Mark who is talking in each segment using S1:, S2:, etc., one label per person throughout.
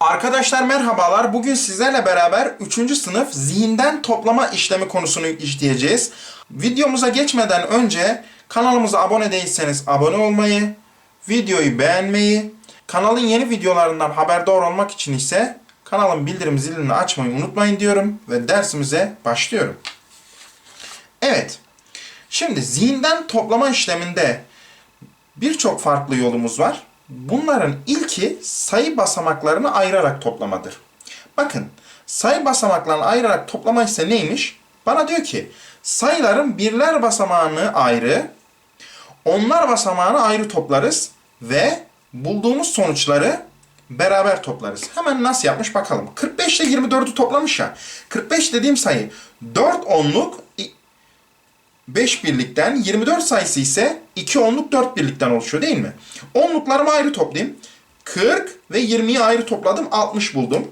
S1: Arkadaşlar merhabalar. Bugün sizlerle beraber 3. sınıf zihinden toplama işlemi konusunu işleyeceğiz. Videomuza geçmeden önce kanalımıza abone değilseniz abone olmayı, videoyu beğenmeyi, kanalın yeni videolarından haberdar olmak için ise kanalın bildirim zilini açmayı unutmayın diyorum ve dersimize başlıyorum. Evet. Şimdi zihinden toplama işleminde birçok farklı yolumuz var. Bunların ilki sayı basamaklarını ayırarak toplamadır. Bakın sayı basamaklarını ayırarak toplama ise neymiş? Bana diyor ki sayıların birler basamağını ayrı, onlar basamağını ayrı toplarız ve bulduğumuz sonuçları beraber toplarız. Hemen nasıl yapmış bakalım. 45 ile 24'ü toplamış ya. 45 dediğim sayı 4 onluk 5 birlikten 24 sayısı ise 2 onluk 4 birlikten oluşuyor değil mi? Onluklarımı ayrı toplayayım. 40 ve 20'yi ayrı topladım 60 buldum.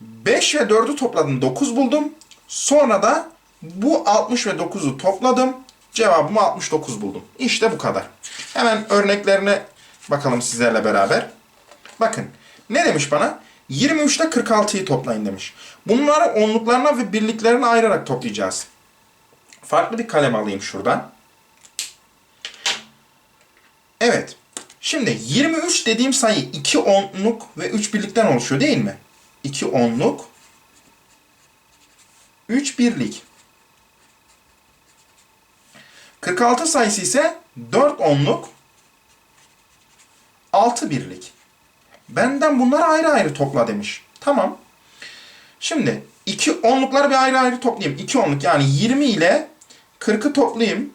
S1: 5 ve 4'ü topladım 9 buldum. Sonra da bu 60 ve 9'u topladım. Cevabımı 69 buldum. İşte bu kadar. Hemen örneklerine bakalım sizlerle beraber. Bakın ne demiş bana? 23 ile 46'yı toplayın demiş. Bunları onluklarına ve birliklerine ayırarak toplayacağız. Farklı bir kalem alayım şuradan. Evet. Şimdi 23 dediğim sayı 2 onluk ve 3 birlikten oluşuyor değil mi? 2 onluk 3 birlik. 46 sayısı ise 4 onluk 6 birlik. Benden bunları ayrı ayrı topla demiş. Tamam. Şimdi iki onlukları bir ayrı ayrı toplayayım. 2 onluk yani 20 ile 40'ı toplayayım.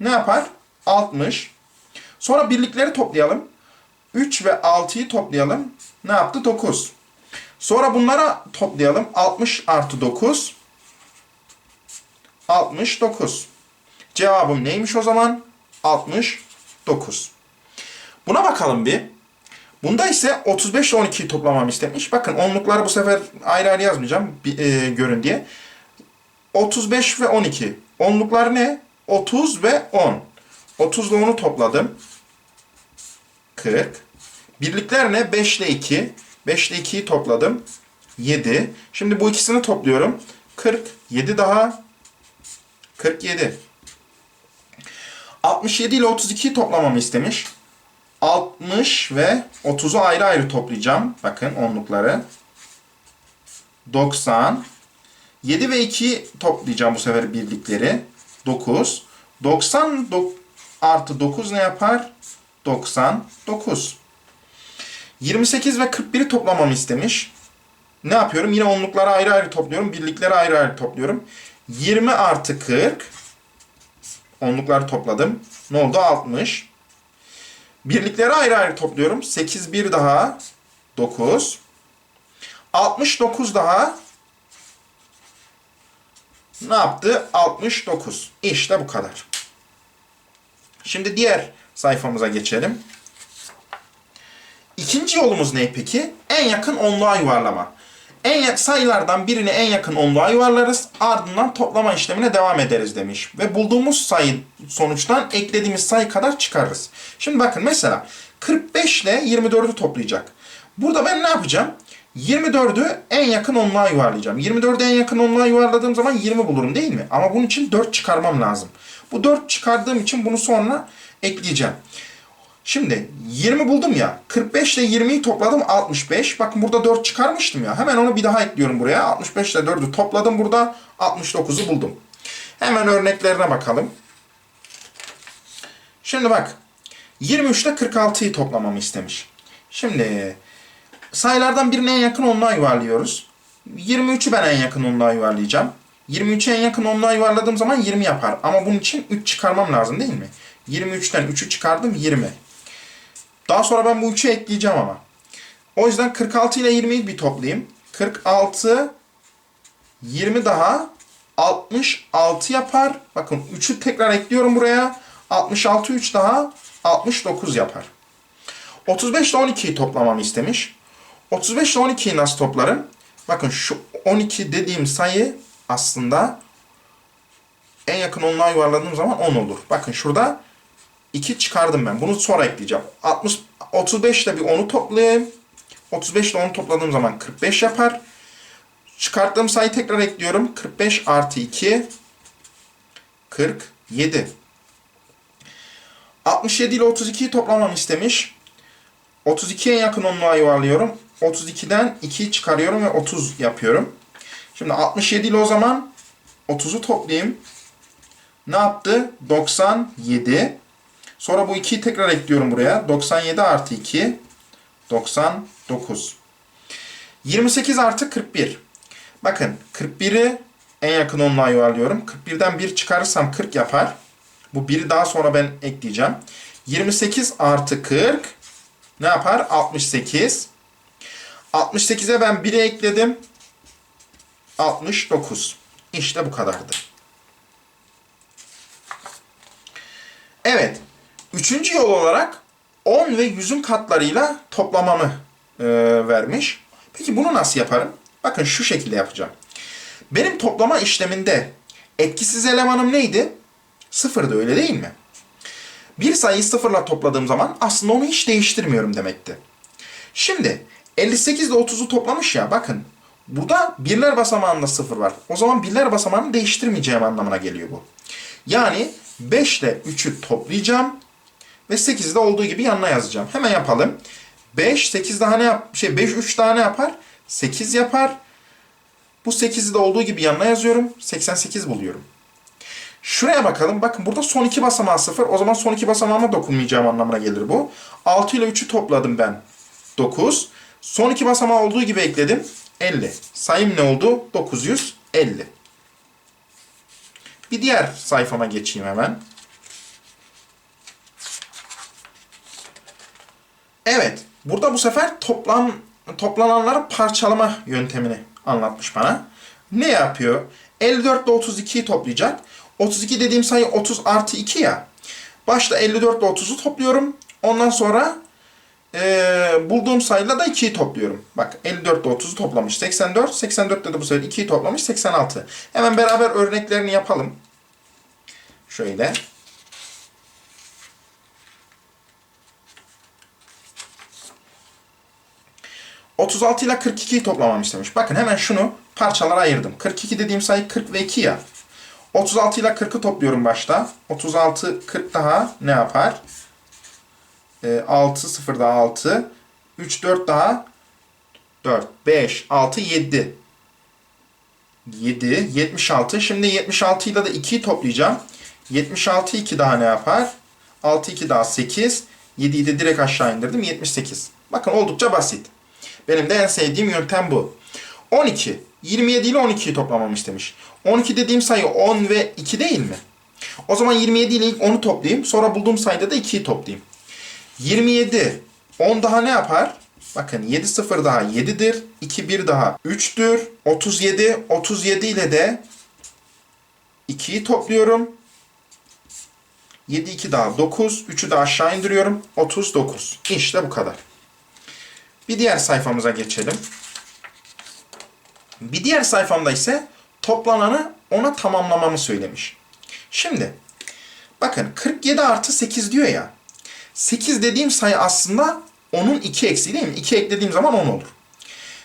S1: Ne yapar? 60. Sonra birlikleri toplayalım. 3 ve 6'yı toplayalım. Ne yaptı? 9. Sonra bunlara toplayalım. 60 artı 9. 69. Cevabım neymiş o zaman? 69. Buna bakalım bir. Bunda ise 35 ile 12'yi toplamamı istemiş. Bakın onlukları bu sefer ayrı ayrı yazmayacağım bir, e, görün diye. 35 ve 12. Onluklar ne? 30 ve 10. 30 ile 10'u topladım. 40. Birlikler ne? 5 ile 2. 5 ile 2'yi topladım. 7. Şimdi bu ikisini topluyorum. 40. 7 daha. 47. 67 ile 32'yi toplamamı istemiş. 60 ve 30'u ayrı ayrı toplayacağım. Bakın onlukları. 90. 7 ve 2 toplayacağım bu sefer birlikleri. 9. 90 do- artı 9 ne yapar? 99. 28 ve 41'i toplamamı istemiş. Ne yapıyorum? Yine onlukları ayrı ayrı topluyorum. Birlikleri ayrı ayrı topluyorum. 20 artı 40. Onlukları topladım. Ne oldu? 60. Birlikleri ayrı ayrı topluyorum. 8 bir daha 9. 69 daha ne yaptı? 69. İşte bu kadar. Şimdi diğer sayfamıza geçelim. İkinci yolumuz ne peki? En yakın onluğa yuvarlama. En yak- sayılardan birini en yakın onluğa yuvarlarız. Ardından toplama işlemine devam ederiz demiş. Ve bulduğumuz sayı sonuçtan eklediğimiz sayı kadar çıkarırız. Şimdi bakın mesela 45 ile 24'ü toplayacak. Burada ben ne yapacağım? 24'ü en yakın onluğa yuvarlayacağım. 24'ü en yakın onluğa yuvarladığım zaman 20 bulurum değil mi? Ama bunun için 4 çıkarmam lazım. Bu 4 çıkardığım için bunu sonra ekleyeceğim. Şimdi 20 buldum ya. 45 ile 20'yi topladım 65. Bakın burada 4 çıkarmıştım ya. Hemen onu bir daha ekliyorum buraya. 65 ile 4'ü topladım burada. 69'u buldum. Hemen örneklerine bakalım. Şimdi bak. 23 ile 46'yı toplamamı istemiş. Şimdi sayılardan birine en yakın onluğa yuvarlıyoruz. 23'ü ben en yakın onluğa yuvarlayacağım. 23'e en yakın onluğa yuvarladığım zaman 20 yapar. Ama bunun için 3 çıkarmam lazım değil mi? 23'ten 3'ü çıkardım 20. Daha sonra ben bu 3'ü ekleyeceğim ama. O yüzden 46 ile 20'yi bir toplayayım. 46 20 daha 66 yapar. Bakın 3'ü tekrar ekliyorum buraya. 66 3 daha 69 yapar. 35 ile 12'yi toplamamı istemiş. 35 ile 12'yi nasıl toplarım? Bakın şu 12 dediğim sayı aslında en yakın onluğa yuvarladığım zaman 10 olur. Bakın şurada 2 çıkardım ben. Bunu sonra ekleyeceğim. 60 35 ile bir 10'u toplayayım. 35 ile 10'u topladığım zaman 45 yapar. Çıkarttığım sayı tekrar ekliyorum. 45 artı 2 47. 67 ile 32'yi toplamamı istemiş. 32'ye yakın onluğa yuvarlıyorum. 32'den 2'yi çıkarıyorum ve 30 yapıyorum. Şimdi 67 ile o zaman 30'u toplayayım. Ne yaptı? 97. Sonra bu 2'yi tekrar ekliyorum buraya. 97 artı 2. 99. 28 artı 41. Bakın 41'i en yakın onluğa yuvarlıyorum. 41'den 1 çıkarırsam 40 yapar. Bu 1'i daha sonra ben ekleyeceğim. 28 artı 40 ne yapar? 68. 68'e ben 1'i ekledim. 69. İşte bu kadardı. Evet. Üçüncü yol olarak 10 ve 100'ün katlarıyla toplamamı e, vermiş. Peki bunu nasıl yaparım? Bakın şu şekilde yapacağım. Benim toplama işleminde etkisiz elemanım neydi? Sıfırdı öyle değil mi? Bir sayıyı sıfırla topladığım zaman aslında onu hiç değiştirmiyorum demekti. Şimdi 58 ile 30'u toplamış ya bakın. Burada birler basamağında sıfır var. O zaman birler basamağını değiştirmeyeceğim anlamına geliyor bu. Yani 5 ile 3'ü toplayacağım ve 8'i de olduğu gibi yanına yazacağım. Hemen yapalım. 5 8 daha ne yap şey 5 3 daha ne yapar? 8 yapar. Bu 8'i de olduğu gibi yanına yazıyorum. 88 buluyorum. Şuraya bakalım. Bakın burada son iki basamağı 0. O zaman son iki basamağıma dokunmayacağım anlamına gelir bu. 6 ile 3'ü topladım ben. 9. Son iki basamağı olduğu gibi ekledim. 50. Sayım ne oldu? 950. Bir diğer sayfama geçeyim hemen. Evet. Burada bu sefer toplam toplananları parçalama yöntemini anlatmış bana. Ne yapıyor? 54 ile 32'yi toplayacak. 32 dediğim sayı 30 artı 2 ya. Başta 54 ile 30'u topluyorum. Ondan sonra ee, bulduğum sayıyla da 2'yi topluyorum. Bak 54 ile 30'u toplamış 84. 84'te de bu sefer 2'yi toplamış 86. Hemen beraber örneklerini yapalım. Şöyle. ...36 ile 42'yi toplamam istemiş. Bakın hemen şunu parçalara ayırdım. 42 dediğim sayı 40 ve 2 ya. 36 ile 40'ı topluyorum başta. 36, 40 daha ne yapar? E, 6, 0 daha 6. 3, 4 daha 4, 5, 6, 7. 7, 76. Şimdi 76 ile de 2'yi toplayacağım. 76, 2 daha ne yapar? 6, 2 daha 8. 7'yi de direkt aşağı indirdim. 78. Bakın oldukça basit. Benim de en sevdiğim yöntem bu. 12. 27 ile 12'yi toplamamı istemiş. 12 dediğim sayı 10 ve 2 değil mi? O zaman 27 ile ilk 10'u toplayayım. Sonra bulduğum sayıda da 2'yi toplayayım. 27. 10 daha ne yapar? Bakın 7 0 daha 7'dir. 2 1 daha 3'tür. 37. 37 ile de 2'yi topluyorum. 7 2 daha 9. 3'ü de aşağı indiriyorum. 39. İşte bu kadar. Bir diğer sayfamıza geçelim. Bir diğer sayfamda ise toplananı ona tamamlamamı söylemiş. Şimdi bakın 47 artı 8 diyor ya. 8 dediğim sayı aslında onun 2 eksiği değil mi? 2 eklediğim zaman 10 olur.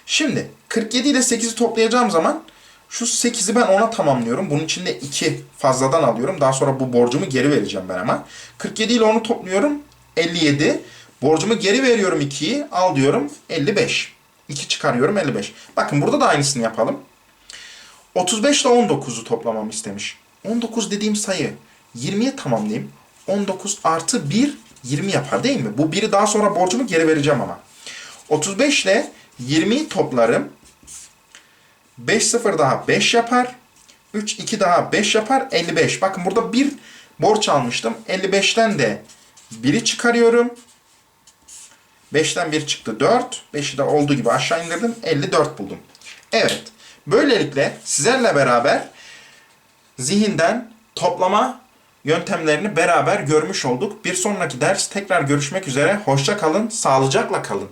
S1: Şimdi 47 ile 8'i toplayacağım zaman şu 8'i ben ona tamamlıyorum. Bunun içinde 2 fazladan alıyorum. Daha sonra bu borcumu geri vereceğim ben ama. 47 ile onu topluyorum. 57. Borcumu geri veriyorum 2'yi. Al diyorum 55. 2 çıkarıyorum 55. Bakın burada da aynısını yapalım. 35 ile 19'u toplamamı istemiş. 19 dediğim sayı 20'ye tamamlayayım. 19 artı 1 20 yapar değil mi? Bu 1'i daha sonra borcumu geri vereceğim ama. 35 ile 20'yi toplarım. 5 0 daha 5 yapar. 3 2 daha 5 yapar. 55. Bakın burada bir borç almıştım. 55'ten de 1'i çıkarıyorum. 5'ten 1 çıktı 4. 5'i de olduğu gibi aşağı indirdim. 54 buldum. Evet. Böylelikle sizlerle beraber zihinden toplama yöntemlerini beraber görmüş olduk. Bir sonraki ders tekrar görüşmek üzere. Hoşça kalın, sağlıcakla kalın.